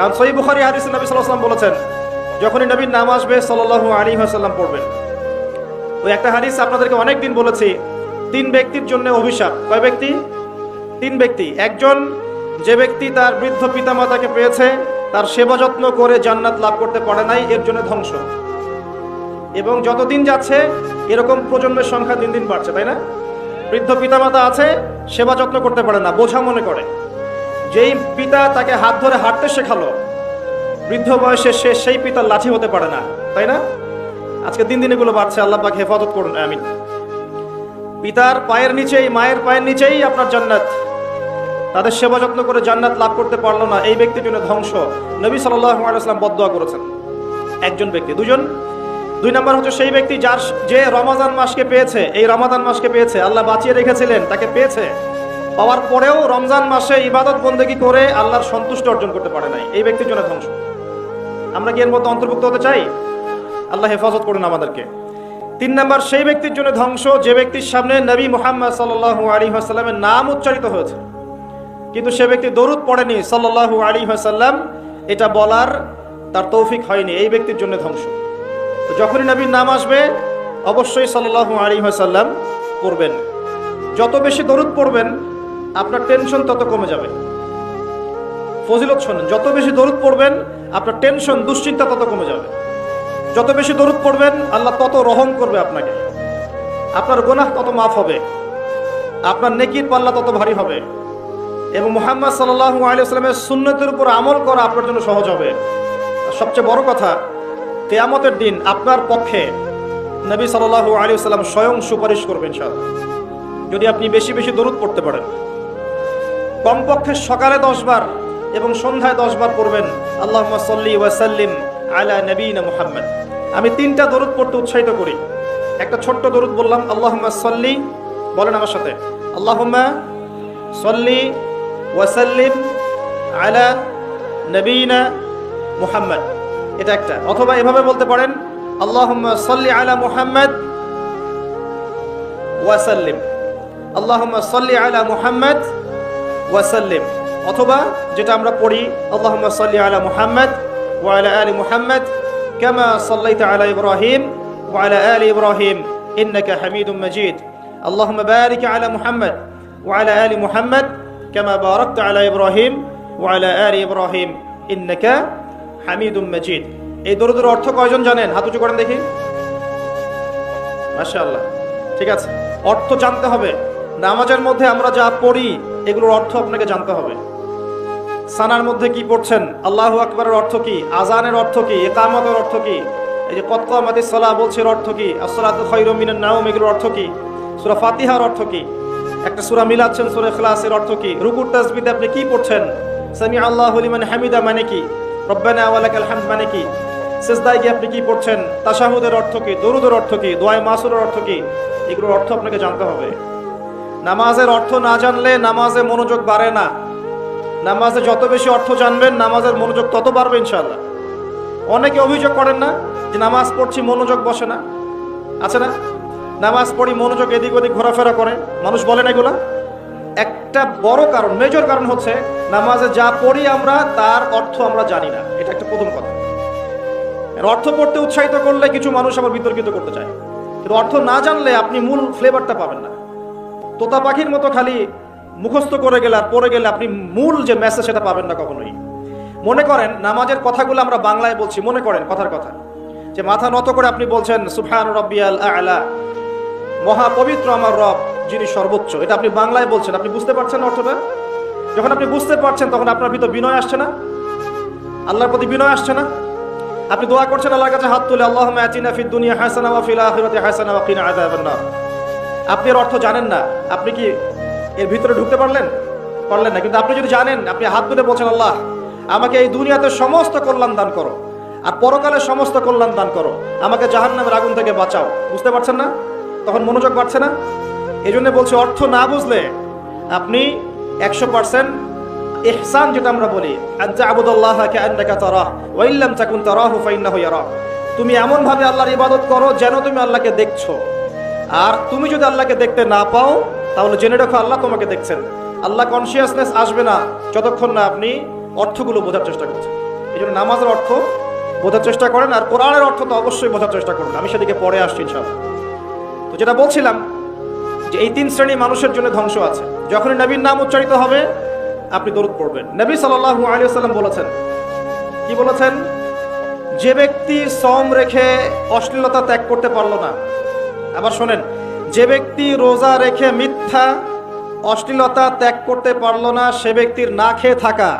কারণ সই বুখারি হাদিস নবী সাল্লাম বলেছেন, যখনই নবীর নাম আসবে, সাল্লাল্লাহু আলী আসাল্লাম পড়বেন। ওই একটা হাদিস আপনাদেরকে অনেক দিন বলেছি, তিন ব্যক্তির জন্য অভিশাপ। কয় ব্যক্তি? তিন ব্যক্তি। একজন, যে ব্যক্তি তার বৃদ্ধ পিতামাতাকে পেয়েছে, তার সেবা যত্ন করে জান্নাত লাভ করতে পারে নাই, এর জন্য ধ্বংস। এবং যতদিন যাচ্ছে, এরকম প্রজন্মের সংখ্যা দিন দিন বাড়ছে, তাই না? বৃদ্ধ পিতামাতা আছে, সেবা যত্ন করতে পারে না, বোঝা মনে করে। যেই পিতা তাকে হাত ধরে হাঁটতে শেখালো, বৃদ্ধ বয়সে সে সেই পিতার লাঠি হতে পারে না, তাই না? আজকে দিন দিন এগুলো বাড়ছে, আল্লাহ পাক হেফাজত করুন, আমিন। পিতার পায়ের নিচেই, মায়ের পায়ের নিচেই আপনার জান্নাত। তাদের সেবা যত্ন করে জান্নাত লাভ করতে পারল না, এই ব্যক্তির জন্য ধ্বংস। নবী সাল্লাম বদয়া করেছেন, একজন ব্যক্তি, দুজন। দুই নম্বর হচ্ছে সেই ব্যক্তি যার, যে রমাদান মাসকে পেয়েছে, এই রমাদান মাসকে পেয়েছে, আল্লাহ বাঁচিয়ে রেখেছিলেন, তাকে পেয়েছে। পাওয়ার পরেও রমজান মাসে ইবাদত বন্দেগি করে আল্লাহর সন্তুষ্ট অর্জন করতে পারে নাই। এই ব্যক্তির জন্য ধ্বংস। আমরা কি এর মধ্যে অন্তর্ভুক্ত হতে চাই? আল্লাহ হেফাজত করুন আমাদেরকে। তিন নম্বর, সেই ব্যক্তির জন্য ধ্বংস, যে ব্যক্তির সামনে নবী মোহাম্মদ সাল্লাল্লাহু আলী আসাল্লামের নাম উচ্চারিত হয়েছে। কিন্তু সে ব্যক্তি দরুদ পড়েনি, সাল্লাল্লাহু আলী আসাল্লাম এটা বলার তার তৌফিক হয়নি, এই ব্যক্তির জন্য ধ্বংস। তো যখনই নবীর নাম আসবে, অবশ্যই সাল্লাল্লাহু আলী আসাল্লাম পড়বেন। যত বেশি দরুদ পড়বেন আপনার টেনশন তত কমে যাবে। ফজিলত শোনেন, যত বেশি দরুদ পড়বেন, আপনার টেনশন, দুশ্চিন্তা তত কমে যাবে। যত বেশি দরুদ পড়বেন, আল্লাহ তত রহম করবে আপনাকে। আপনার গোনাহ তত মাফ হবে। আপনার নেকির পাল্লা তত ভারী হবে। এবং মোহাম্মদ সাল্লাহ আলিয়াস্লামের সুন্নতের উপর আমল করা আপনার জন্য সহজ হবে। সবচেয়ে বড় কথা তেয়ামতের দিন আপনার পক্ষে নবী সাল্লাহ আলী সাল্লাম স্বয়ং সুপারিশ করবেন সব যদি আপনি বেশি বেশি দরুদ পড়তে পারেন। কমপক্ষে সকালে দশবার এবং সন্ধ্যায় দশবার পড়বেন। আল্লাহ সাল্লি ওয়াসাল্লিম আলা নবীন মুহাম্মদ। আমি তিনটা দরুদ পড়তে উৎসাহিত করি। একটা ছোট্ট দরুদ বললাম আল্লাহ সাল্লি, বলেন আমার সাথে। আল্লাহুম্মা সাল্লি ওয়াসাল্লিম আলা নবীনা মুহাম্মদ। এটা একটা। অথবা এভাবে বলতে পারেন, আল্লাহুম্মা সাল্লি আলা মুহাম্মদ ওয়াসাল্লিম আল্লাহ সাল্লি আলা মুহাম্মদ ওয়াসাল্লিম। অথবা যেটা আমরা পড়ি, আল্লাহুম্মা সাল্লি আলা মুহাম্মদ ওয়া আলা মুহাম্মদ কামা সাল্লাইতা আলা ইব্রাহিম ওয়া আলা ইব্রাহিম ইন্নাকা হামিদুম মাজিদ। আল্লাহুম্মা বারিক আলা মুহাম্মদ ওয়া আলা মুহাম্মদ কামা বারাকতা আলা ইব্রাহিম ওয়া আলা ইব্রাহিম ইন্নাকা হামিদুম মাজিদ। এই দরুদের অর্থ কয়জন জানেন? হাত উঁচু করেন দেখি। মাশাআল্লাহ। ঠিক আছে। অর্থ জানতে হবে। নামাজের মধ্যে আমরা যা পড়ি এগুলোর অর্থ আপনাকে জানতে হবে সানার মধ্যে কি পড়ছেন আল্লাহ আকবরের অর্থ কি আজানের অর্থ কি একামতের অর্থ কি এই যে কতমাতি সালাহ বলছে অর্থ কি আসসালাতু খায়রুম মিনান নাওম এগুলোর অর্থ কি সুরা ফাতিহার অর্থ কি একটা সুরা মিলাচ্ছেন সুরা ইখলাসের অর্থ কি রুকুর তাসবিতে আপনি কি পড়ছেন সামি আল্লাহু লিমান হামিদা মানে কি রব্বানা ওয়ালাকাল হামদ মানে কি সেজদায় গিয়ে আপনি কি পড়ছেন তাশাহুদের অর্থ কি দরুদের অর্থ কি দোয়ায় মাসুরের অর্থ কি এগুলোর অর্থ আপনাকে জানতে হবে নামাজের অর্থ না জানলে নামাজে মনোযোগ বাড়ে না। নামাজে যত বেশি অর্থ জানবেন, নামাজের মনোযোগ তত বাড়বে ইনশাল্লাহ অনেকে অভিযোগ করেন না যে নামাজ পড়ছি, মনোযোগ বসে না। আছে না? নামাজ পড়ি, মনোযোগ এদিক ওদিক ঘোরাফেরা করে। মানুষ বলে না এগুলা? একটা বড় কারণ, মেজর কারণ হচ্ছে নামাজে যা পড়ি আমরা, তার অর্থ আমরা জানি না। এটা একটা প্রথম কথা। অর্থ পড়তে উৎসাহিত করলে কিছু মানুষ আবার বিতর্কিত করতে চায়। কিন্তু অর্থ না জানলে আপনি মূল ফ্লেভারটা পাবেন না। তোতা পাখির মতো খালি মুখস্থ করে গেলে আর পড়ে গেলে আপনি মূল যে মেসেজ সেটা পাবেন না কখনোই। মনে করেন নামাজের কথাগুলো আমরা বাংলায় বলছি, মনে করেন কথার কথা। যে মাথা নত করে আপনি বলছেন সুফান রব্বিয়াল আলা। মহা পবিত্র আমার রব, যিনি সর্বোচ্চ। এটা আপনি বাংলায় বলছেন, আপনি বুঝতে পারছেন অর্থটা? যখন আপনি বুঝতে পারছেন, তখন আপনার ভিতর বিনয় আসছে না? আল্লাহর প্রতি বিনয় আসছে না? আপনি দোয়া করছেন, আল্লাহর কাছে হাত তুলে আল্লাহ আতিনা ফিদ দুনিয়া হাসানা ওয়া ফিল আখিরাতি হাসানা ওয়া কিনা আপনি এর অর্থ জানেন না। আপনি কি এর ভিতরে ঢুকতে পারলেন? পারলেন না। কিন্তু আপনি যদি জানেন, আপনি হাত তুলে বলছেন, আল্লাহ, আমাকে এই দুনিয়াতে সমস্ত কল্যাণ দান করো আর পরকালে সমস্ত কল্যাণ দান করো। আমাকে জাহান্নামের আগুন থেকে বাঁচাও। বুঝতে পারছেন না? তখন মনোযোগ বাড়ছে না? এই জন্য বলছি, অর্থ না বুঝলে আপনি একশো পার্সেন্ট ইহসান, যেটা আমরা বলি আনতা আবুদুল্লাহ তারাহ, ওয়া ইল্লাম তাকুন তারাহু ফাইন্নাহু ইয়ারা তুমি এমন ভাবে আল্লাহর ইবাদত করো যেন তুমি আল্লাহকে দেখছ। আর তুমি যদি আল্লাহকে দেখতে না পাও, তাহলে জেনে রাখো আল্লাহ তোমাকে দেখছেন। আল্লাহ কনসিয়াসনেস আসবে না যতক্ষণ না আপনি অর্থগুলো বোঝার চেষ্টা করছেন। এই জন্য নামাজের অর্থ বোঝার চেষ্টা করেন আর কোরআনের অর্থ তো অবশ্যই বোঝার চেষ্টা করুন। আমি সেদিকে পরে আসছি ইনশাআল্লাহ। তো যেটা বলছিলাম যে এই তিন শ্রেণি মানুষের জন্য ধ্বংস আছে। যখনই নবীর নাম উচ্চারিত হবে, আপনি দরুদ পড়বেন। নবী সাল্লাল্লাহু আলাইহি ওয়াসাল্লাম বলেছেন, কি বলেছেন? যে ব্যক্তি সম রেখে অশ্লীলতা ত্যাগ করতে পারল না আবার শোনেন, যে ব্যক্তি রোজা রেখে মিথ্যা, অশ্লীলতা ত্যাগ করতে পারল না, সে ব্যক্তির না খেয়ে থাকা,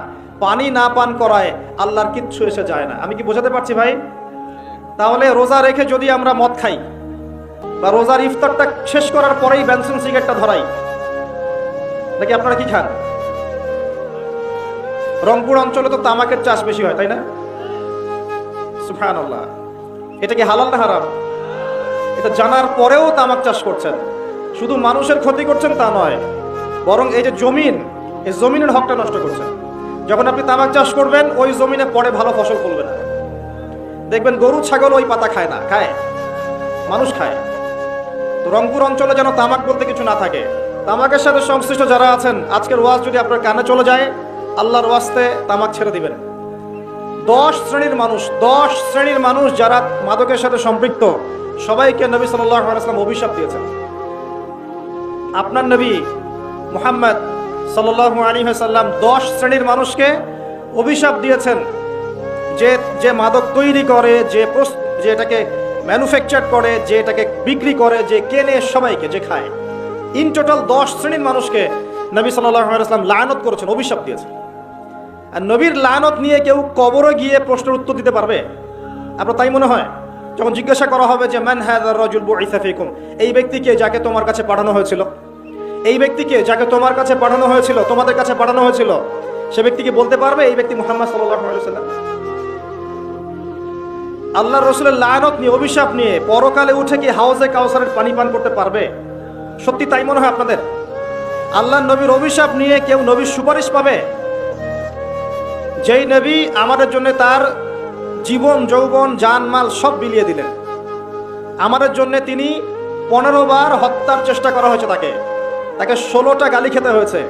পানি না পান করায় আল্লাহর কিচ্ছু এসে যায় না। আমি কি বোঝাতে পারছি ভাই? তাহলে রোজা রেখে যদি আমরা মদ খাই, বা রোজার ইফতারটা শেষ করার পরেই ব্যানসন সিগারেটটা ধরাই, নাকি আপনারা কি খান? রংপুর অঞ্চলে তো তামাকের চাষ বেশি হয়, তাই না? সুফানুল্লাহ এটা কি হালাল না হারাম? এটা জানার পরেও তামাক চাষ করছেন। শুধু মানুষের ক্ষতি করছেন তা নয়, বরং এই যে জমিন, এই জমিনের হকটা নষ্ট করছেন। যখন আপনি তামাক চাষ করবেন, ওই জমিনে পরে ভালো ফসল ফলবে না। দেখবেন গরু, ছাগল ওই পাতা খায় না, খায়। মানুষ খায়। তো রংপুর অঞ্চলে যেন তামাক বলতে কিছু না থাকে। তামাকের সাথে সংশ্লিষ্ট যারা আছেন, আজকের ওয়াজ যদি আপনার কানে চলে যায়, আল্লাহর ওয়াস্তে তামাক ছেড়ে দিবেন। দশ শ্রেণির মানুষ, দশ শ্রেণির মানুষ যারা মাদকের সাথে সম্পৃক্ত সবাইকে নবী সাল্লাম অভিশাপ দিয়েছেন। আপনার নবী মুহাম্মদ সাল্লাম দশ শ্রেণির মানুষকে অভিশাপ দিয়েছেন যে যে মাদক তৈরি করে, যে যে এটাকে ম্যানুফ্যাকচার করে, যে এটাকে বিক্রি করে, যে কেনে সবাইকে, যে খায়। ইন টোটাল দশ শ্রেণির মানুষকে নবী সাল্লাম লায়নত করেছেন, অভিশাপ দিয়েছেন। আর নবীর লানত নিয়ে কেউ কবরে গিয়ে প্রশ্নের উত্তর দিতে পারবে? আপনার তাই মনে হয়? যখন জিজ্ঞাসা করা হবে যে ম্যান হ্যাঁ রজুল বু ইসাফিকুম এই ব্যক্তিকে যাকে তোমার কাছে পাঠানো হয়েছিল? এই ব্যক্তিকে যাকে তোমার কাছে পাঠানো হয়েছিল, তোমাদের কাছে পাঠানো হয়েছিল? সে ব্যক্তিকে বলতে পারবে এই ব্যক্তি মোহাম্মদ সাল্লাম আল্লাহ রসুলের লায়নত নিয়ে, অভিশাপ নিয়ে, পরকালে উঠে কি হাউসে কাউসারের পানি পান করতে পারবে? সত্যি তাই মনে হয় আপনাদের? আল্লাহ নবীর অভিশাপ নিয়ে কেউ নবীর সুপারিশ পাবে? যেই নবী আমাদের জন্য তার জীবন, যৌবন, জানমাল সব বিলিয়ে দিলেন। আমাদের জন্য তিনি পনেরো বার হত্যার চেষ্টা করা হয়েছে তাকে। তাকে ষোলোটা গালি খেতে হয়েছে।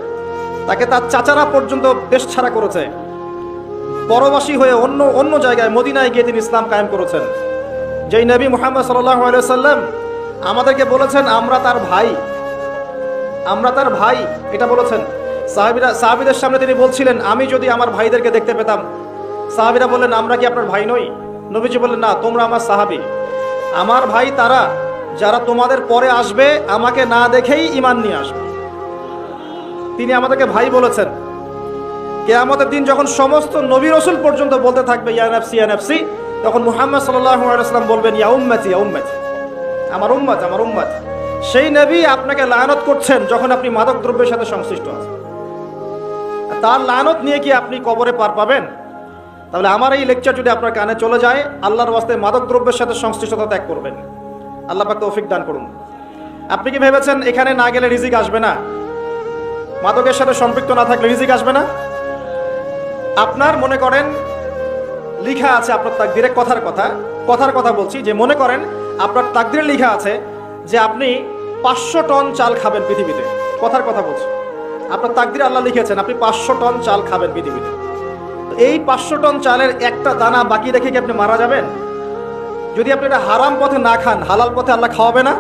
তাকে তার চাচারা পর্যন্ত দেশ ছাড়া করেছে। পরবাসী হয়ে অন্য অন্য জায়গায় মদিনায় গিয়ে তিনি ইসলাম কায়েম করেছেন। যেই নবী মোহাম্মদ সাল্লাহ সাল্লাম আমাদেরকে বলেছেন, আমরা তার ভাই। আমরা তার ভাই। এটা বলেছেন। সাহাবিরা, সাহাবিদের সামনে তিনি বলছিলেন, আমি যদি আমার ভাইদেরকে দেখতে পেতাম সাহাবিরা বললেন, আমরা কি আপনার ভাই নই? নবীজি বললেন, না, তোমরা আমার সাহাবি। আমার ভাই তারা, যারা তোমাদের পরে আসবে, আমাকে না দেখেই ইমান নিয়ে আসবে। তিনি আমাদেরকে ভাই বলেছেন, কেয়ামতের দিন যখন সমস্ত নবী রসুল পর্যন্ত বলতে থাকবে ইয়ানএফসি ইয়ানএফসি তখন মুহাম্মদ সাল্লাম বলবেন, ইয়া উম্মাতি ইয়া উম্মাতি, আমার উম্মাত আমার উম্মাত। সেই নবী আপনাকে লায়নত করছেন যখন আপনি মাদক দ্রব্যের সাথে সংশ্লিষ্ট আছেন। তার লায়নত নিয়ে কি আপনি কবরে পার পাবেন? তাহলে আমার এই লেকচার যদি আপনার কানে চলে যায়, আল্লাহর বাস্তে মাদক দ্রব্যের সাথে সংশ্লিষ্টতা ত্যাগ করবেন। আল্লাহ পাক তৌফিক দান করুন। আপনি কি ভেবেছেন এখানে না গেলে রিজিক আসবে না? মাদকের সাথে সম্পৃক্ত না থাকলে রিজিক আসবে না? আপনার মনে করেন, লিখা আছে আপনার তাকদিরে কথার কথা কথার কথা বলছি, যে মনে করেন আপনার তাকদিরে লিখা আছে যে আপনি পাঁচশো টন চাল খাবেন পৃথিবীতে। কথার কথা বলছি। আপনার তাকদিরে আল্লাহ লিখেছেন, আপনি পাঁচশো টন চাল খাবেন পৃথিবীতে। এই পাঁচশো টন চালের একটা দানা বাকি রেখে কি আপনি মারা যাবেন? যদি আপনি এটা হারাম পথে না খান, হালাল পথে আল্লাহ খাওয়াবে না?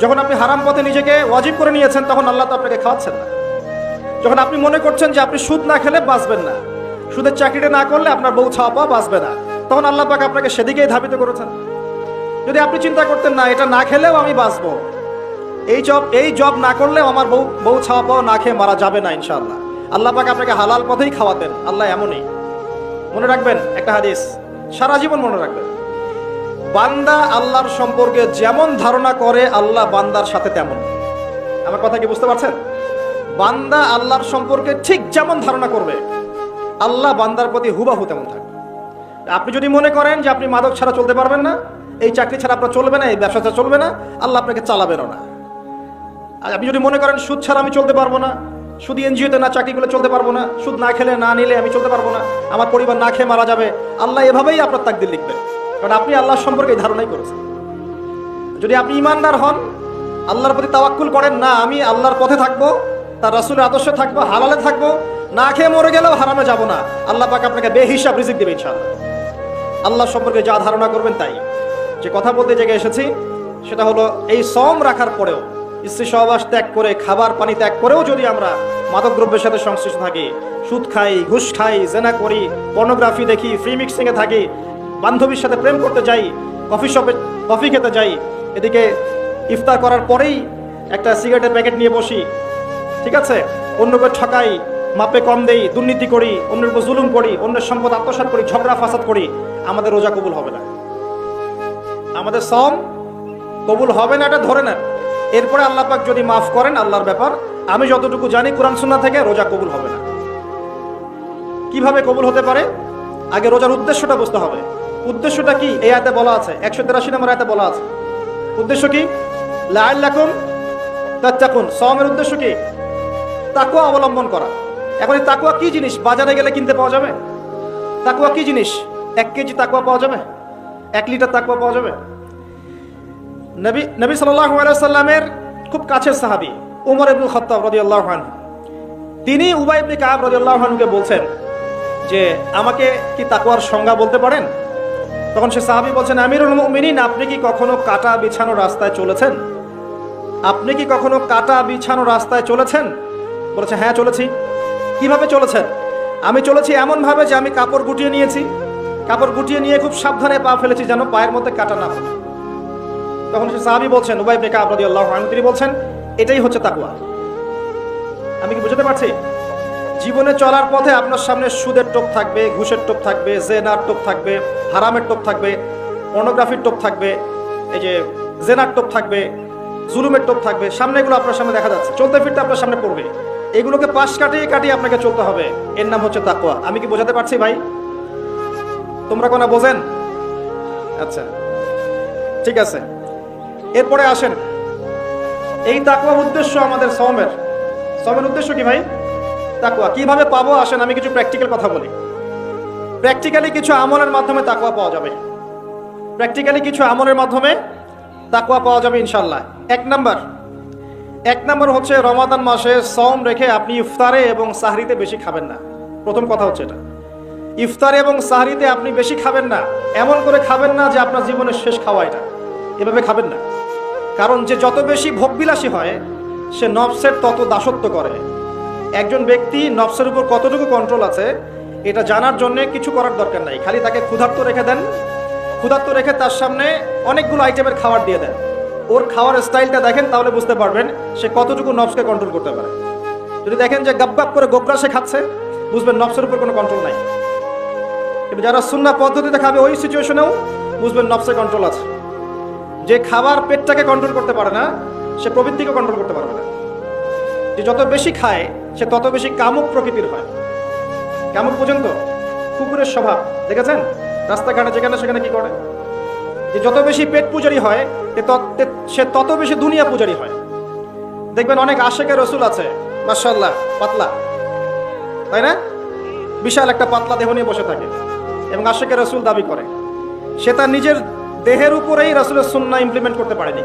যখন আপনি হারাম পথে নিজেকে ওয়াজিব করে নিয়েছেন, তখন আল্লাহ তো আপনাকে খাওয়াচ্ছেন না। যখন আপনি মনে করছেন যে আপনি সুদ না খেলে বাঁচবেন না, সুদের চাকরিটা না করলে আপনার বউ ছাওয়া পাওয়া বাঁচবে না, তখন আল্লাহ পাক আপনাকে সেদিকেই ধাবিত করেছেন। যদি আপনি চিন্তা করতেন, না, এটা না খেলেও আমি বাঁচবো। এই জব এই জব না করলেও আমার বউ বউ ছাওয়া পাওয়া না খেয়ে মারা যাবে না, ইনশাআল্লাহ। আল্লাহ পাক আপনাকে হালাল পথেই খাওয়াতেন, আল্লাহ এমনই। মনে রাখবেন, একটা হাদিস, সারা জীবন মনে রাখবেন। বান্দা আল্লাহর সম্পর্কে যেমন ধারণা করে, আল্লাহ বান্দার সাথে তেমন। আমার কথা কি বুঝতে পারছেন? বান্দা আল্লাহর সম্পর্কে ঠিক যেমন ধারণা করবে, আল্লাহ বান্দার প্রতি হুবাহু তেমন থাকবে। আপনি যদি মনে করেন যে আপনি মাদক ছাড়া চলতে পারবেন না, এই চাকরি ছাড়া আপনার চলবে না, এই ব্যবসা ছাড়া চলবে না, আল্লাহ আপনাকে চালাবেনও না। আপনি যদি মনে করেন সুদ ছাড়া আমি চলতে পারব না শুধু এনজিওতে না চাকরিগুলো চলতে পারব না, সুদ না খেলে, না নিলে আমি চলতে পারব না, আমার পরিবার না খেয়ে মারা যাবে, আল্লাহ এভাবেই আপনার তাকদির লিখবেন। কারণ আপনি আল্লাহর সম্পর্কে ধারণাই করেছেন। যদি আপনি ইমানদার হন, আল্লাহর প্রতি তাওয়াক্কুল করেন, না, আমি আল্লাহর পথে থাকব, তার রাসুলের আদর্শে থাকব, হালালে থাকব, না খেয়ে মরে গেলেও হারামে যাব না, আল্লাহ পাক আপনাকে বেহিসাব রিজিক দেবে ইনশাআল্লাহ। আল্লাহ সম্পর্কে যা ধারণা করবেন তাই। যে কথা বলতে জেগে এসেছি, সেটা হলো এই সম রাখার পরেও স্ত্রী সহবাস ত্যাগ করে, খাবার পানি ত্যাগ করেও যদি আমরা মাদক দ্রব্যের সাথে সংশ্লিষ্ট থাকি, সুদ খাই, ঘুষ খাই, জেনা করি, পর্নোগ্রাফি দেখি, ফ্রি মিক্সিংয়ে থাকি, বান্ধবীর সাথে প্রেম করতে যাই, কফি শপে কফি খেতে যাই, এদিকে ইফতার করার পরেই একটা সিগারেটের প্যাকেট নিয়ে বসি, ঠিক আছে? অন্যকে ঠকাই, মাপে কম দেই, দুর্নীতি করি, অন্যের উপর জুলুম করি, অন্যের সম্পদ আত্মসাৎ করি, ঝগড়া ফাসাদ করি, আমাদের রোজা কবুল হবে না। আমাদের সম কবুল হবে না, এটা ধরে নেন। এরপরে পাক যদি মাফ করেন আল্লাহর ব্যাপার, আমি যতটুকু জানি কোরআন সুন্না থেকে রোজা কবুল হবে না। কীভাবে কবুল হতে পারে? আগে রোজার উদ্দেশ্যটা বুঝতে হবে। উদ্দেশ্যটা কি? এই আয়তে বলা আছে, একশো তেরাশি নম্বর আয়তে বলা আছে। উদ্দেশ্য কি? লাল্লাকুম তাত্তাকুন। সমের উদ্দেশ্য কি? তাকুয়া অবলম্বন করা। এখন এই তাকুয়া কি জিনিস? বাজারে গেলে কিনতে পাওয়া যাবে? তাকুয়া কি জিনিস? এক কেজি তাকুয়া পাওয়া যাবে? এক লিটার তাকুয়া পাওয়া যাবে? নবী নবী সাল্লাল্লাহু আলাইহি সাল্লামের খুব কাছের সাহাবি, উমর ইবনুল খাত্তাব রাদিয়াল্লাহু আনহু। তিনি উবাই ইবনে কাব রাদিয়াল্লাহু আনহুকে বলছেন যে, আমাকে কি তাকওয়ার সংজ্ঞা বলতে পারেন? তখন সে সাহাবি বলছেন, আমিরুল মুমিনিন, আপনি কি কখনো কাটা বিছানো রাস্তায় চলেছেন? আপনি কি কখনো কাটা বিছানো রাস্তায় চলেছেন? বলেছে হ্যাঁ চলেছি। কীভাবে চলেছেন? আমি চলেছি এমনভাবে যে আমি কাপড় গুটিয়ে নিয়েছি। কাপড় গুটিয়ে নিয়ে খুব সাবধানে পা ফেলেছি, যেন পায়ের মধ্যে কাটা না পড়ে। তখন সে সাহাবি বলছেন, উবাই ইবনে কাব রাদিয়াল্লাহু আনহু, তিনি বলছেন, এটাই হচ্ছে তাকওয়া। আমি কি বুঝতে পারছি? জীবনে চলার পথে আপনার সামনে সুদের টোপ থাকবে, ঘুষের টোপ থাকবে, জেনার টোপ থাকবে, হারামের টোপ থাকবে, পর্নোগ্রাফির টোপ থাকবে, এই যে জেনার টোপ থাকবে, জুলুমের টোপ থাকবে, সামনে এগুলো আপনার সামনে দেখা যাচ্ছে, চলতে ফিরতে আপনার সামনে পড়বে। এগুলোকে পাশ কাটিয়ে কাটিয়ে আপনাকে চলতে হবে। এর নাম হচ্ছে তাকওয়া। আমি কি বোঝাতে পারছি ভাই? তোমরা কোনা বোঝেন? আচ্ছা ঠিক আছে। এরপরে আসেন। এই তাকুয়া উদ্দেশ্য আমাদের সমের সমের উদ্দেশ্য কি ভাই? তাকুয়া কীভাবে পাবো? আসেন, আমি কিছু প্র্যাকটিক্যাল কথা বলি। প্র্যাকটিক্যালি কিছু আমলের মাধ্যমে তাকুয়া পাওয়া যাবে। প্র্যাকটিক্যালি কিছু আমলের মাধ্যমে তাকুয়া পাওয়া যাবে ইনশাল্লাহ এক নাম্বার। এক নম্বর হচ্ছে রমাদান মাসে সম রেখে আপনি ইফতারে এবং সাহরিতে বেশি খাবেন না। প্রথম কথা হচ্ছে এটা। ইফতারে এবং সাহরিতে আপনি বেশি খাবেন না। এমন করে খাবেন না যে আপনার জীবনের শেষ খাওয়া এটা। এভাবে খাবেন না। কারণ যে যত বেশি ভোগবিলাসী হয়, সে নফসের তত দাসত্ব করে। একজন ব্যক্তি নফসের উপর কতটুকু কন্ট্রোল আছে, এটা জানার জন্য কিছু করার দরকার নাই। খালি তাকে ক্ষুধার্ত রেখে দেন। ক্ষুধার্ত রেখে তার সামনে অনেকগুলো আইটেমের খাবার দিয়ে দেন। ওর খাওয়ার স্টাইলটা দেখেন, তাহলে বুঝতে পারবেন সে কতটুকু নফসকে কন্ট্রোল করতে পারে। যদি দেখেন যে গাব করে গোগ্রাসে খাচ্ছে, বুঝবেন নফসের উপর কোনো কন্ট্রোল নাই। কিন্তু যারা সুন্না পদ্ধতিতে খাবে ওই সিচুয়েশনেও বুঝবেন নফসে কন্ট্রোল আছে। যে খাবার পেটটাকে কন্ট্রোল করতে পারে না, সে প্রবৃত্তিকে কন্ট্রোল করতে পারবে না। যে যত বেশি খায়, সে তত বেশি কামুক প্রকৃতির হয়। কামুক পর্যন্ত কুকুরের স্বভাব, দেখেছেন? রাস্তাঘাটে যেখানে সেখানে কি করে? যে যত বেশি পেট পূজারি হয় সে তত বেশি দুনিয়া পূজারি হয়। দেখবেন অনেক আশেকের রসুল আছে মার্শাল্লাহ পাতলা। তাই না? বিশাল একটা পাতলা দেহ নিয়ে বসে থাকে এবং আশেকের রসুল দাবি করে। সে তার নিজের দেহের উপরেই রসুলের সুন্না ইমপ্লিমেন্ট করতে পারেনি।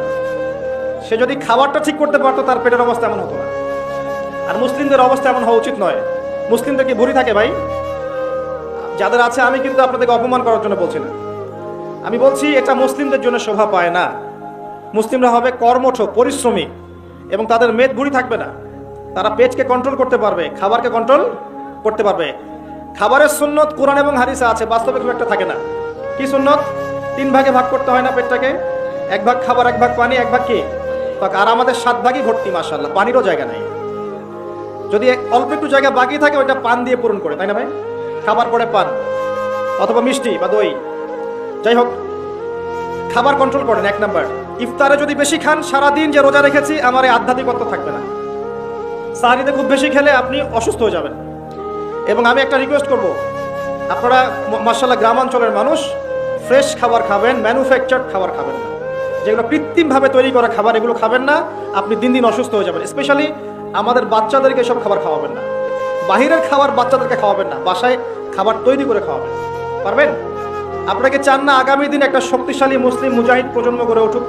সে যদি খাবারটা ঠিক করতে পারতো, তার পেটের অবস্থা এমন হতো না। আর মুসলিমদের অবস্থা এমন হওয়া উচিত নয়। মুসলিমদের কি ভুরি থাকে ভাই? যাদের আছে, আমি কিন্তু আপনাদেরকে অপমান করার জন্য বলছি না। আমি বলছি, এটা মুসলিমদের জন্য শোভা পায় না। মুসলিমরা হবে কর্মঠ, পরিশ্রমী, এবং তাদের মেদ ভুড়ি থাকবে না। তারা পেটকে কন্ট্রোল করতে পারবে, খাবারকে কন্ট্রোল করতে পারবে। খাবারের সুন্নত কোরআন এবং হারিসে আছে, বাস্তবে খুব একটা থাকে না। কি সুন্নত? তিন ভাগে ভাগ করতে হয় না পেটটাকে? এক ভাগ খাবার, এক ভাগ পানি, এক ভাগ কি? আর আমাদের সাত ভাগই ভর্তি মাসাল্লাহ পানিরও জায়গা নাই। যদি অল্প একটু জায়গা বাকি থাকে, ওইটা পান দিয়ে পূরণ করে, তাই না ভাই? খাবার পরে পান, অথবা মিষ্টি বা দই। যাই হোক, খাবার কন্ট্রোল করেন, এক নাম্বার। ইফতারে যদি বেশি খান, সারাদিন যে রোজা রেখেছি, আমার এই আধ্যাত্মিকত্ব থাকবে না। সাহারিতে খুব বেশি খেলে আপনি অসুস্থ হয়ে যাবেন। এবং আমি একটা রিকোয়েস্ট করব। আপনারা মার্শাল্লাহ গ্রামাঞ্চলের মানুষ ফ্রেশ খাবার খাবেন, ম্যানুফ্যাকচার্ড খাবার খাবেন না। যেগুলো কৃত্রিমভাবে তৈরি করা খাবার, এগুলো খাবেন না, আপনি দিন দিন অসুস্থ হয়ে যাবেন। স্পেশালি আমাদের বাচ্চাদেরকে সব খাবার খাওয়াবেন না। বাহিরের খাবার বাচ্চাদেরকে খাওয়াবেন না, বাসায় খাবার তৈরি করে খাওয়াবেন। পারবেন? আপনাকে চান না আগামী দিন একটা শক্তিশালী মুসলিম মুজাহিদ প্রজন্ম গড়ে উঠুক?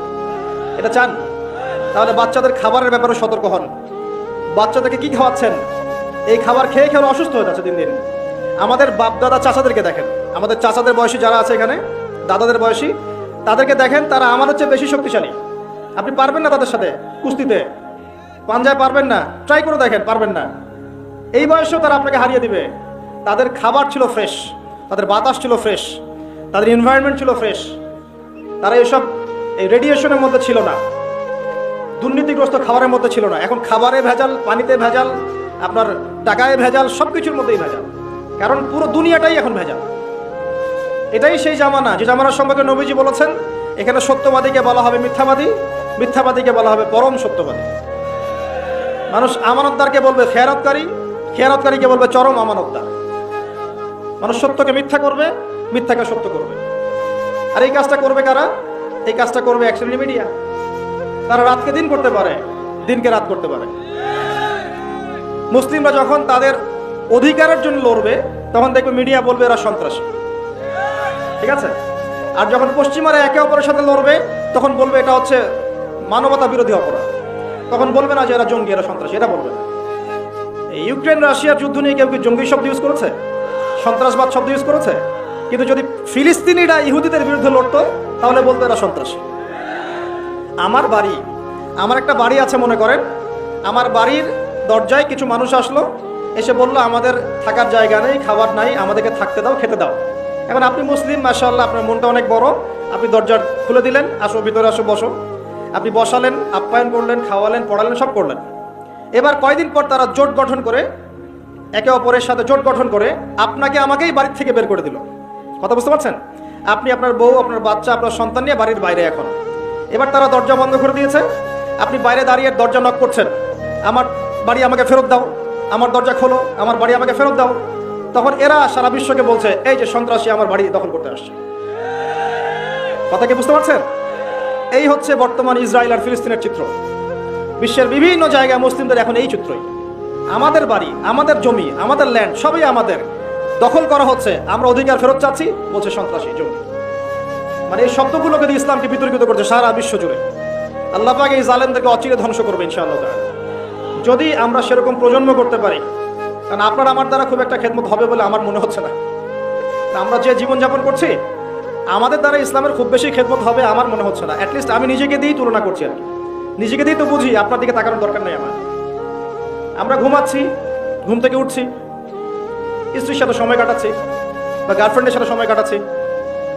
এটা চান? তাহলে বাচ্চাদের খাবারের ব্যাপারে সতর্ক হন। বাচ্চাদেরকে কি খাওয়াচ্ছেন? এই খাবার খেয়ে খেয়ে অসুস্থ হয়ে যাচ্ছে দিন দিন। আমাদের বাপ দাদা চাচাদেরকে দেখেন। আমাদের চাচাদের বয়সী যারা আছে এখানে দাদাদের বয়সী, তাদেরকে দেখেন, তারা আমাদের চেয়ে বেশি শক্তিশালী। আপনি পারবেন না তাদের সাথে কুস্তিতে। পাঞ্জায় পারবেন না ট্রাই করে দেখেন, পারবেন না। এই বয়সেও তারা আপনাকে হারিয়ে দিবে। তাদের খাবার ছিল ফ্রেশ তাদের বাতাস ছিল ফ্রেশ তাদের এনভায়রনমেন্ট ছিল ফ্রেশ তারা এসব এই রেডিয়েশনের মধ্যে ছিল না। দুর্নীতিগ্রস্ত খাবারের মধ্যে ছিল না। এখন খাবারে ভেজাল, পানিতে ভেজাল, আপনার টাকায় ভেজাল সব কিছুর মধ্যেই ভেজাল। কারণ পুরো দুনিয়াটাই এখন ভেজাল। এটাই সেই জামানা, যে জামানার সম্পর্কে নবীজি বলেছেন, এখানে সত্যবাদীকে বলা হবে মিথ্যাবাদী, মিথ্যাবাদীকে বলা হবে পরম সত্যবাদী। মানুষ আমানতদারকে বলবে খেয়ারতকারী খেয়ারতকারীকে বলবে চরম আমানতদার। মানুষ সত্যকে মিথ্যা করবে, মিথ্যাকে সত্য করবে। আর এই কাজটা করবে কারা? এই কাজটা করবে এক মিডিয়া তারা রাতকে দিন করতে পারে, দিনকে রাত করতে পারে। মুসলিমরা যখন তাদের অধিকারের জন্য লড়বে, তখন দেখবে মিডিয়া বলবে এরা সন্ত্রাসী। ঠিক আছে? আর যখন পশ্চিমারা একে অপরের সাথে লড়বে, তখন বলবে এটা হচ্ছে মানবতা বিরোধী অপরাধ। তখন বলবে না যে এরা জঙ্গি, এরা সন্ত্রাসী, এটা বলবে না। ইউক্রেন রাশিয়ার যুদ্ধ নিয়ে কেউ কি জঙ্গি শব্দ ইউজ করেছে? সন্ত্রাসবাদ শব্দ ইউজ করেছে? কিন্তু যদি ফিলিস্তিনিরা ইহুদিদের বিরুদ্ধে লড়তো, তাহলে বলতো এরা সন্ত্রাসী। আমার বাড়ি, আমার একটা বাড়ি আছে মনে করেন। আমার বাড়ির দরজায় কিছু মানুষ আসলো, এসে বলল, আমাদের থাকার জায়গা নেই, খাবার নাই, আমাদেরকে থাকতে দাও, খেতে দাও। এখন আপনি মুসলিম, মাশাআল্লাহ, আপনার মনটা অনেক বড়। আপনি দরজা খুলে দিলেন, আসো, ভিতরে আসো, বসো। আপনি বসালেন, আপ্যায়ন করলেন, খাওয়ালেন, পড়ালেন, সব করলেন। এবার কয়দিন পর তারা জোট গঠন করে, একে অপরের সাথে জোট গঠন করে, আপনাকে আমাকেই বাড়ির থেকে বের করে দিল। কথা বুঝতে পারছেন? আপনি আপনার বউ, আপনার বাচ্চা, আপনার সন্তান নিয়ে বাড়ির বাইরে এখন। এবার তারা দরজা বন্ধ করে দিয়েছে। আপনি বাইরে দাঁড়িয়ে দরজা নক করছেন। আমার বাড়ি আমাকে ফেরত দাও। আমার দরজা খোলো। আমার বাড়ি আমাকে ফেরত দাও। তখন এরা সারা বিশ্বকে বলছে, এই যে সন্ত্রাসী আমার বাড়ি দখল করতে আসছে। কথা কি বুঝতে পারছেন? এই হচ্ছে বর্তমান ইসরায়েল আর ফিলিস্তিনের চিত্র। বিশ্বের বিভিন্ন জায়গায় মুসলিমদের এখন এই চিত্রই। আমাদের বাড়ি, আমাদের জমি, আমাদের ল্যান্ড সবই আমাদের। দখল করা হচ্ছে, আমরা অধিকার ফেরত চাচ্ছি, বলছে সন্ত্রাসী জমি। মানে এই শব্দগুলোকে দিয়ে ইসলামকে বিতর্কিত করছে সারা বিশ্ব জুড়ে। আল্লাহ পাক এই জালেমদেরকে অচিরে ধ্বংস করবে, ইনশাআল্লাহ যদি আমরা সেরকম প্রজন্ম করতে পারি কারণ আপনার আমার দ্বারা খুব একটা খেদমত হবে বলে আমার মনে হচ্ছে না। আমরা যে জীবনযাপন করছি, আমাদের দ্বারা ইসলামের খুব বেশি খেদমত হবে আমার মনে হচ্ছে না। অ্যাটলিস্ট আমি নিজেকে দিয়েই তুলনা করছি আর নিজেকে দিয়েই তো বুঝি আপনার দিকে তাকানোর দরকার নেই আমার। আমরা ঘুমাচ্ছি, ঘুম থেকে উঠছি, স্ত্রীর সাথে সময় কাটাচ্ছি বা গার্লফ্রেন্ডের সাথে সময় কাটাচ্ছি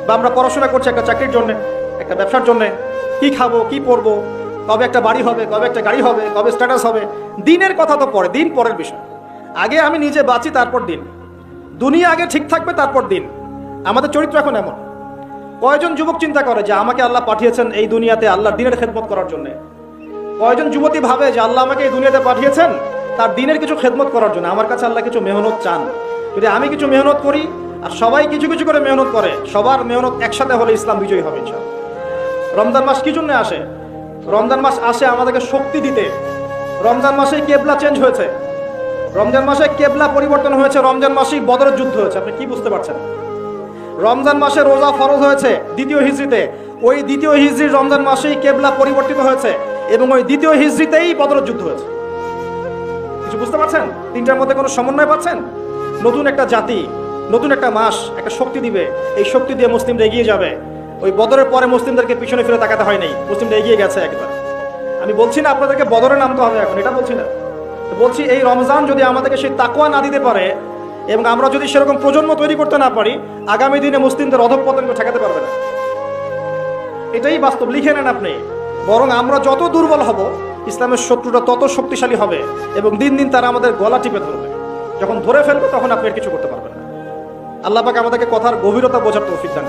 বা আমরা পড়াশোনা করছি একটা চাকরির জন্য, একটা ব্যবসার জন্য, কি খাব, কি পরবো, কবে একটা বাড়ি হবে, কবে একটা গাড়ি হবে, কবে স্ট্যাটাস হবে, দিনের কথা তো পরে, দিন পরের বিষয়। আগে আমি নিজে বাঁচি, তারপর দিন। দুনিয়া আগে ঠিক থাকবে, তারপর দিন। আমাদের চরিত্র এখন এমন। কয়জন যুবক চিন্তা করে যে আমাকে আল্লাহ পাঠিয়েছেন এই দুনিয়াতে আল্লাহর দিনের খেদমত করার জন্য? কয়জন যুবতী ভাবে যে আল্লাহ আমাকে এই দুনিয়াতে পাঠিয়েছেন, তার দিনের কিছু খেদমত করার জন্য? আমার কাছে আল্লাহ কিছু মেহনত চান। যদি আমি কিছু মেহনত করি, আর সবাই কিছু কিছু করে মেহনত করে, সবার মেহনত একসাথে হলে ইসলাম বিজয়ী হবে রমজান মাস কি জন্য আসে? রমজান মাস আসে আমাদেরকে শক্তি দিতে। রমজান মাসে কেবলা চেঞ্জ হয়েছে। রমজান মাসে কেবলা পরিবর্তন হয়েছে, রমজান মাসেই বদরের যুদ্ধ হয়েছে, আপনি কি বুঝতে পারছেন? রমজান মাসে রোজা ফরজ হয়েছে, দ্বিতীয় হিজড়িতে। ওই দ্বিতীয় হিজড়ির রমজান মাসেই কেবলা পরিবর্তিত হয়েছে এবং ওই দ্বিতীয় হিজড়িতেই বদরের যুদ্ধ হয়েছে। কিছু বুঝতে পারছেন? তিনটার মধ্যে কোনো সমন্বয় পাচ্ছেন? নতুন একটা জাতি, নতুন একটা মাস, একটা শক্তি দিবে। এই শক্তি দিয়ে মুসলিমরা এগিয়ে যাবে। ওই বদরের পরে মুসলিমদেরকে পিছনে ফিরে তাকাতে হয় নাই। মুসলিমরা এগিয়ে গেছে একবার। আমি বলছি না আপনাদেরকে বদরে নামতে হবে এখন, এটা বলছি না। বলছি, এই রমজান যদি আমাদেরকে সেই তাকুয়া না দিতে পারে এবং আমরা যদি সেরকম প্রজন্ম তৈরি করতে না পারি, আগামী দিনে মুসলিমদের অধঃপতনকে ঠেকাতে পারবে না। এটাই বাস্তব, লিখে নেন আপনি। বরং আমরা যত দুর্বল হব, ইসলামের শত্রুরা তত শক্তিশালী হবে এবং দিন দিন তারা আমাদের গলা টিপে ধরবে। যখন ধরে ফেলবে, তখন আপনি আর কিছু করতে পারবেন না। আল্লাহ আমাদেরকে কথার গভীরতা বোঝার তৌফিক দান।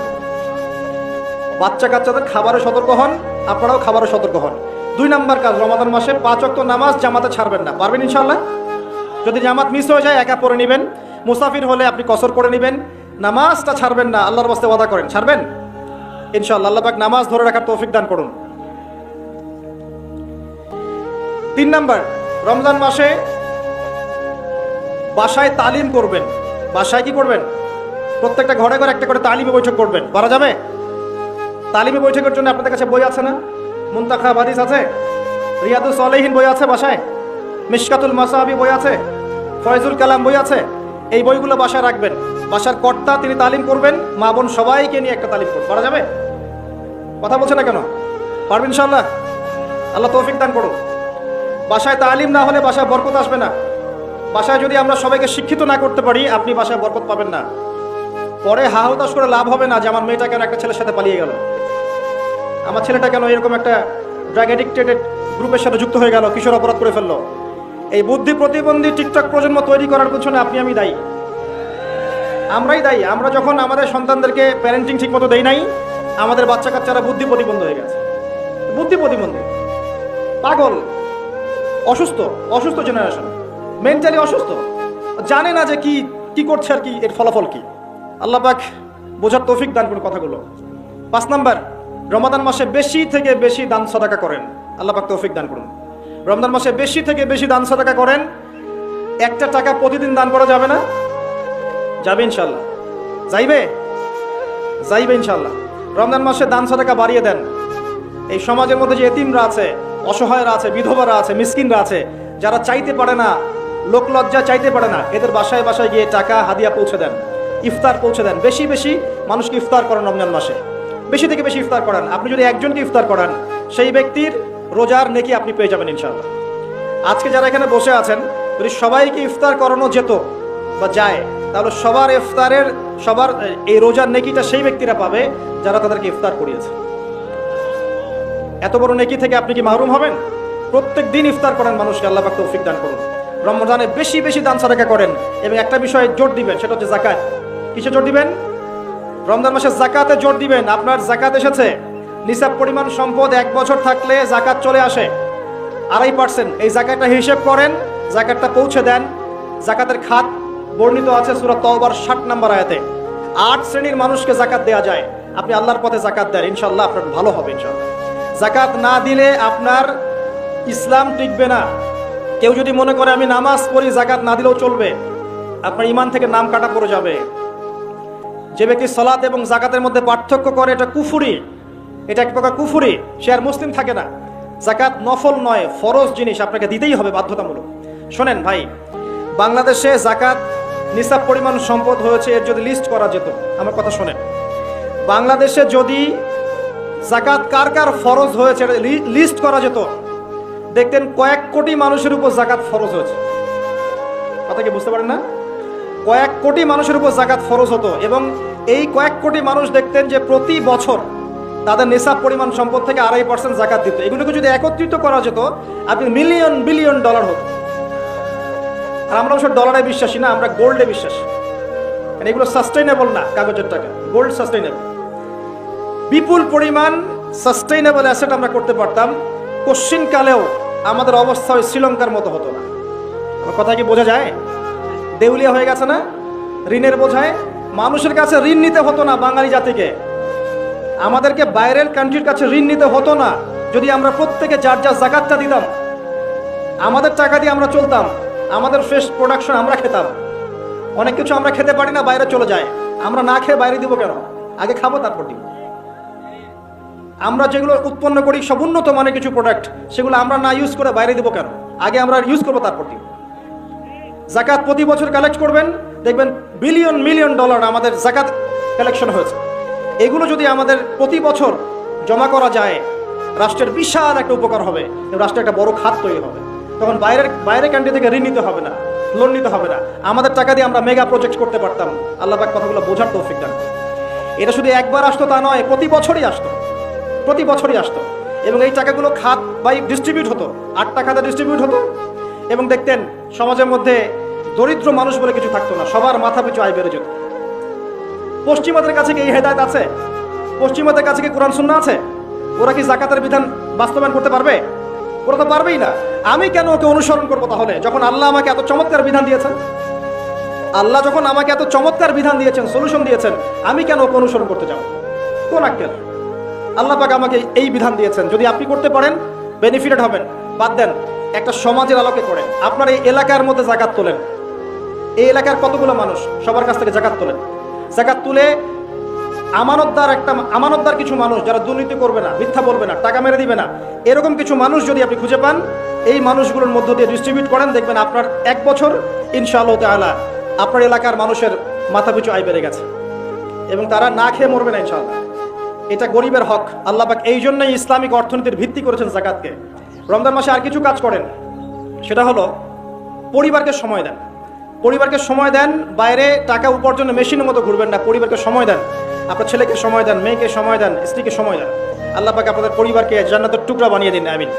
বাচ্চা কাচ্চাদের খাবারে সতর্ক হন, আপনারাও খাবারে সতর্ক হন। দুই নাম্বার কাজ, রমাদান মাসে পাঁচ অক্ত নামাজ জামাতে ছাড়বেন না। পারবেন ইনশাল্লাহ যদি জামাত মিস হয়ে যায়, একা পড়ে নেবেন। মুসাফির হলে আপনি কসর করে নেবেন। নামাজটা ছাড়বেন না, আল্লাহর বাস্তে ওয়াদা করেন। ছাড়বেন? ইনশাআল্লাহ, আল্লাহ পাক নামাজ ধরে রাখার তৌফিক দান করুন। তিন নাম্বার, রমজান মাসে বাসায় তালিম করবেন। বাসায় কি করবেন? প্রত্যেকটা ঘরে ঘরে একটা করে তালিমে বৈঠক করবেন। পারা যাবে? তালিমে বৈঠকের জন্য আপনাদের কাছে বই আছে না? মুন্তাখা হাদিস আছে? রিয়াদুস সালেহীন বই আছে বাসায়? মিশকাতুল মাসাহাবি বই আছে? ফয়জুল কালাম বই আছে? এই বইগুলো বাসায় রাখবেন। বাসার কর্তা, তিনি তালিম করবেন। মা বোন সবাইকে নিয়ে একটা তালিম করবেন পারা যাবে? কথা বলছে না কেন? পারবেন ইনশাল্লাহ আল্লাহ তৌফিক দান করুন। বাসায় তালিম না হলে বাসায় বরকত আসবে না। বাসায় যদি আমরা সবাইকে শিক্ষিত না করতে পারি, আপনি বাসায় বরকত পাবেন না। পরে হা হতাশ করে লাভ হবে না যে আমার মেয়েটা কেন একটা ছেলের সাথে পালিয়ে গেল? আমার ছেলেটা কেন এরকম একটা ড্রাগ অ্যাডিক্টেড গ্রুপের সাথে যুক্ত হয়ে গেল? কিশোর অপরাধ করে ফেলল? এই বুদ্ধি প্রতিবন্ধী টিকটক প্রজন্ম তৈরি করার পিছনে আপনি, আমি দায়ী। আমরাই দায়ী। আমরা যখন আমাদের সন্তানদেরকে প্যারেন্টিং ঠিক মতো দেই নাই, আমাদের বাচ্চা কাচ্চারা বুদ্ধি প্রতিবন্ধ হয়ে গেছে। বুদ্ধি প্রতিবন্ধী। পাগল। অসুস্থ। অসুস্থ জেনারেশন মেন্টালি অসুস্থ। জানে না যে কি কি করছে আর কি, এর ফলাফল কি। আল্লাহ পাক বোঝার তৌফিক দান করুন কথাগুলো। পাঁচ নাম্বার। রমাদান মাসে বেশি থেকে বেশি দান সদাকা করেন। আল্লাহ পাক তৌফিক দান করুন। রমজান মাসে বেশি থেকে বেশি দান সদাকা করেন। একটা টাকা প্রতিদিন দান করা যাবে না? যাবে ইনশাল্লাহ যাইবে? যাইবে ইনশাল্লাহ রমজান মাসে দান সদাকা বাড়িয়ে দেন। এই সমাজের মধ্যে যে এতিমরা আছে, অসহায়রা আছে, বিধবারা আছে, মিসকিনরা আছে, যারা চাইতে পারে না, লোক লজ্জা চাইতে পারে না, এদের বাসায় বাসায় গিয়ে টাকা, হাদিয়া পৌঁছে দেন, ইফতার পৌঁছে দেন। বেশি বেশি মানুষকে ইফতার করেন রমজান মাসে। বেশি থেকে বেশি ইফতার করান। আপনি যদি একজনকে ইফতার করান, সেই ব্যক্তির রোজার নেকি আপনি পেয়ে যাবেন ইনশাআল্লাহ। আজকে যারা এখানে বসে আছেন, যদি সবাইকে ইফতার করানো যেত বা যায়, তাহলে সবার ইফতারের, সবার এই রোজার নেকিটা সেই ব্যক্তিরা পাবে যারা তাদেরকে ইফতার করিয়েছে। এত বড় নেকি থেকে আপনি কি মাহরুম হবেন? প্রত্যেক দিন ইফতার করেন মানুষকে আল্লাহ তৌফিক দান করুন। রমজানে বেশি বেশি দান সাদাকা করেন এবং একটা বিষয়ে জোর দিবেন, সেটা হচ্ছে জাকাত কিসে জোর দিবেন? রমজান মাসে জাকাতে জোর দিবেন, আপনার জাকাত এসেছে। নিসাব পরিমাণ সম্পদ এক বছর থাকলে জাকাত চলে আসে। আড়াই পার্সেন্ট এই জাকাতটা হিসেব করেন, জাকাতটা পৌঁছে দেন। জাকাতের খাত বর্ণিত আছে সুরাত তওবার ষাট নাম্বার আয়াতে। আট শ্রেণির মানুষকে জাকাত দেওয়া যায়। আপনি আল্লাহর পথে জাকাত দেন ইনশাল্লাহ আপনার ভালো হবে ইনশাল্লাহ জাকাত না দিলে আপনার ইসলাম টিকবে না। কেউ যদি মনে করে আমি নামাজ পড়ি, জাকাত না দিলেও চলবে। আপনার ইমান থেকে নাম কাটা পড়ে যাবে। যে ব্যক্তি সলাৎ এবং জাকাতের মধ্যে পার্থক্য করে, এটা কুফুরি। এটা এক প্রকার কুফুরি, সে আর মুসলিম থাকে না। জাকাত নফল নয়, ফরজ জিনিস, আপনাকে দিতেই হবে বাধ্যতামূলক। শোনেন ভাই, বাংলাদেশে জাকাত নিসাব পরিমাণ সম্পদ হয়েছে, এর যদি লিস্ট করা যেত, আমার কথা শোনেন। বাংলাদেশে যদি জাকাত কার কার ফরজ হয়েছে লিস্ট করা যেত, দেখতেন কয়েক কোটি মানুষের উপর জাকাত ফরজ হয়েছে। কথা কি বুঝতে পারেন না? কয়েক কোটি মানুষের উপর জাকাত ফরজ হতো এবং এই কয়েক কোটি মানুষ দেখতেন যে প্রতি বছর তাদের নেশাব পরিমাণ সম্পদ থেকে আড়াই পার্সেন্ট জাকাত দিত। এগুলোকে যদি একত্রিত করা যেত, আপনি মিলিয়ন বিলিয়ন ডলার হতো। আর আমরা অবশ্য ডলারে বিশ্বাসী না, আমরা গোল্ডে বিশ্বাসী। কারণ এগুলো সাস্টেইনেবল না কাগজের টাকা। গোল্ড সাস্টেইনেবল বিপুল পরিমাণ সাস্টেইনেবল অ্যাসেট আমরা করতে পারতাম। কোশ্চিন কালেও আমাদের অবস্থা ওই শ্রীলঙ্কার মতো হতো না। কথা কি বোঝা যায়? দেউলিয়া হয়ে গেছে না? ঋণের বোঝায় মানুষের কাছে ঋণ নিতে হতো না বাঙালি জাতিকে। আমাদেরকে বাইরের কান্ট্রির কাছে ঋণ নিতে হতো না, যদি আমরা প্রত্যেকে যার যার জাকাতটা দিতাম, আমাদের টাকা দিয়ে আমরা চলতাম, আমাদের ফ্রেশ প্রোডাকশন আমরা খেতাম। অনেক কিছু আমরা খেতে পারি না, বাইরে চলে যায়। আমরা না খেয়ে বাইরে দিব কেন? আগে খাব, তারপর দিব। আমরা যেগুলো উৎপন্ন করি, সব উন্নত মানের কিছু প্রোডাক্ট সেগুলো আমরা না ইউজ করে বাইরে দিব কেন? আগে আমরা ইউজ করব, তারপর দিব। জাকাত প্রতি বছর কালেক্ট করবেন। দেখবেন বিলিয়ন মিলিয়ন ডলার আমাদের জাকাত কালেকশন হয়েছে। এগুলো যদি আমাদের প্রতি বছর জমা করা যায়, রাষ্ট্রের বিশাল একটা উপকার হবে। রাষ্ট্রের একটা বড় খাত তৈরি হবে। তখন বাইরের বাইরের কান্ট্রি থেকে ঋণ নিতে হবে না লোন নিতে হবে না। আমাদের টাকা দিয়ে আমরা মেগা প্রজেক্ট করতে পারতাম। আল্লাহ পাক কথাগুলো বোঝার তৌফিক দান এটা শুধু একবার আসতো তা নয়, প্রতি বছরই আসতো। প্রতি বছরই আসতো। এবং এই টাকাগুলো খাত বাই ডিস্ট্রিবিউট হতো। আটটা খাতে ডিস্ট্রিবিউট হতো। এবং দেখতেন সমাজের মধ্যে দরিদ্র মানুষ বলে কিছু থাকতো না, সবার মাথা পিছু আয় বেড়ে যেত। পশ্চিমাদের কাছে কি এই হেদায়ত আছে? পশ্চিমাদের কাছে কি কোরআন শূন্য আছে? ওরা কি জাকাতের বিধান বাস্তবায়ন করতে পারবে? ওরা তো পারবেই না। আমি কেন ওকে অনুসরণ করব তাহলে? যখন আল্লাহ আমাকে এত চমৎকার বিধান দিয়েছেন, আল্লাহ যখন আমাকে এত চমৎকার বিধান দিয়েছেন সলিউশন দিয়েছেন, আমি কেন ওকে অনুসরণ করতে যাব? কোন আক্কেল? আল্লাহ পাক আমাকে এই বিধান দিয়েছেন। যদি আপনি করতে পারেন বেনিফিটেড হবেন। বাদ দেন, একটা সমাজের আলোকে করেন। আপনার এই এলাকার মধ্যে জাকাত তোলেন। এই এলাকার কতগুলো মানুষ সবার কাছ থেকে জাকাত তোলেন? জাকাত তুলে আমানতদার একটা আমানতদার কিছু মানুষ যারা দুর্নীতি করবে না, মিথ্যা বলবে না, টাকা মেরে দিবে না, এরকম কিছু মানুষ যদি আপনি খুঁজে পান, এই মানুষগুলোর মধ্য দিয়ে ডিস্ট্রিবিউট করেন, দেখবেন আপনার এক বছর, ইনশাআল্লাহ তাআলা, আপনার এলাকার মানুষের মাথা পিছু আয় বেড়ে গেছে। এবং তারা না খেয়ে মরবে না, ইনশাআল্লাহ। এটা গরিবের হক। আল্লাহ পাক এই জন্যই ইসলামিক অর্থনীতির ভিত্তি করেছেন জাকাতকে। রমজান মাসে আর কিছু কাজ করেন। সেটা হলো, পরিবারকে সময় দেন। পরিবারকে সময় দেন, বাইরে টাকা উপার্জনের মেশিনের মতো ঘুরবেন না, পরিবারকে সময় দেন। আপনার ছেলেকে সময় দেন, মেয়েকে সময় দেন, স্ত্রীকে সময় দেন। আল্লাহ পাক আপনাদের পরিবারকে জান্নাতের টুকরা বানিয়ে দিন, আমিন।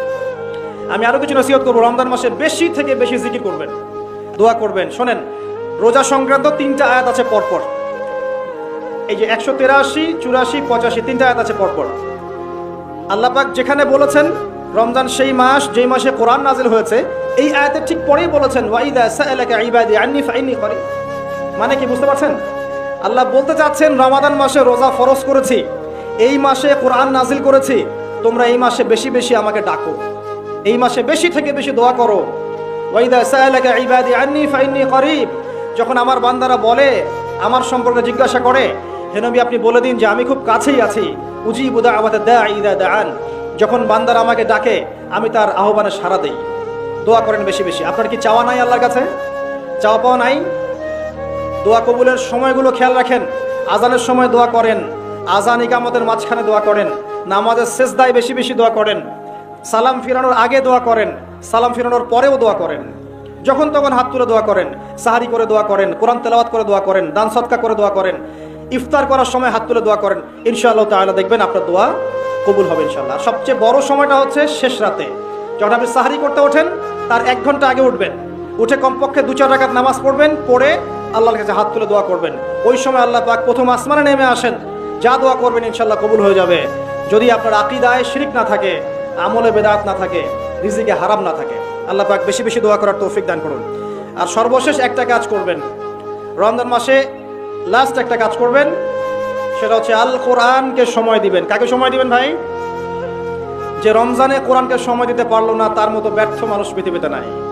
আমি আরও কিছু নসিহত করব, রমজান মাসে বেশি থেকে বেশি জিকির করবেন, দোয়া করবেন। শোনেন, রোজা সংক্রান্ত তিনটা আয়াত আছে পরপর। এই যে একশো তেরাশি, চুরাশি, পঁচাশি, তিনটা আয়াত আছে পরপর। আল্লাহ পাক যেখানে বলেছেন রমজান সেই মাস, যেই মাসে কোরআন নাজিল হয়েছে, এই আয়াতের ঠিক পরেই বলেছেন ফাইন্নি করি মানে কি, বুঝতে পারছেন? আল্লাহ বলতে চাচ্ছেন, রমাদান মাসে রোজা ফরজ করেছি, এই মাসে কোরআন নাজিল করেছি, তোমরা এই মাসে বেশি বেশি আমাকে ডাকো, এই মাসে বেশি থেকে বেশি দোয়া করো। করিব যখন আমার বান্দারা বলে, আমার সম্পর্কে জিজ্ঞাসা করে হেনবি আপনি বলে দিন যে আমি খুব কাছেই আছি। উজি বুদা আমাদের দা ইদা দান যখন বান্দার আমাকে ডাকে আমি তার আহ্বানে সাড়া দেই দোয়া করেন বেশি বেশি আপনার কি চাওয়া নাই আল্লাহর কাছে চাওয়া পাওয়া নাই দোয়া কবুলের সময়গুলো খেয়াল রাখেন আজানের সময় দোয়া করেন আজান ইকামতের মাঝখানে দোয়া করেন নামাজের শেষ দায় বেশি বেশি দোয়া করেন সালাম ফিরানোর আগে দোয়া করেন সালাম ফিরানোর পরেও দোয়া করেন যখন তখন হাত তুলে দোয়া করেন সাহারি করে দোয়া করেন কোরআন তেলাওয়াত করে দোয়া করেন দান সৎকা করে দোয়া করেন ইফতার করার সময় হাত তুলে দোয়া করেন ইনশাআল্লাহ তাআলা দেখবেন আপনার দোয়া কবুল হবে ইনশাল্লাহ সবচেয়ে বড় সময়টা হচ্ছে শেষ রাতে। যখন আপনি সাহারি করতে ওঠেন, তার এক ঘণ্টা আগে উঠবেন। উঠে কমপক্ষে দু চার রাকাত নামাজ পড়বেন, পড়ে আল্লাহর কাছে হাত তুলে দোয়া করবেন। ওই সময় আল্লাহ পাক প্রথম আসমানে নেমে আসেন। যা দোয়া করবেন ইনশাল্লাহ কবুল হয়ে যাবে। যদি আপনার আকিদায় শিরিক না থাকে, আমলে বেদাত না থাকে, রিজিকে হারাম না থাকে, আল্লাহ পাক বেশি বেশি দোয়া করার তৌফিক দান করুন। আর সর্বশেষ একটা কাজ করবেন। রমজান মাসে লাস্ট একটা কাজ করবেন। সেটা হচ্ছে আল কোরআনকে সময় দিবেন। কাকে সময় দিবেন ভাই? যে রমজানে কোরআনকে সময় দিতে পারল না, তার মতো ব্যর্থ মানুষ পৃথিবীতে নাই।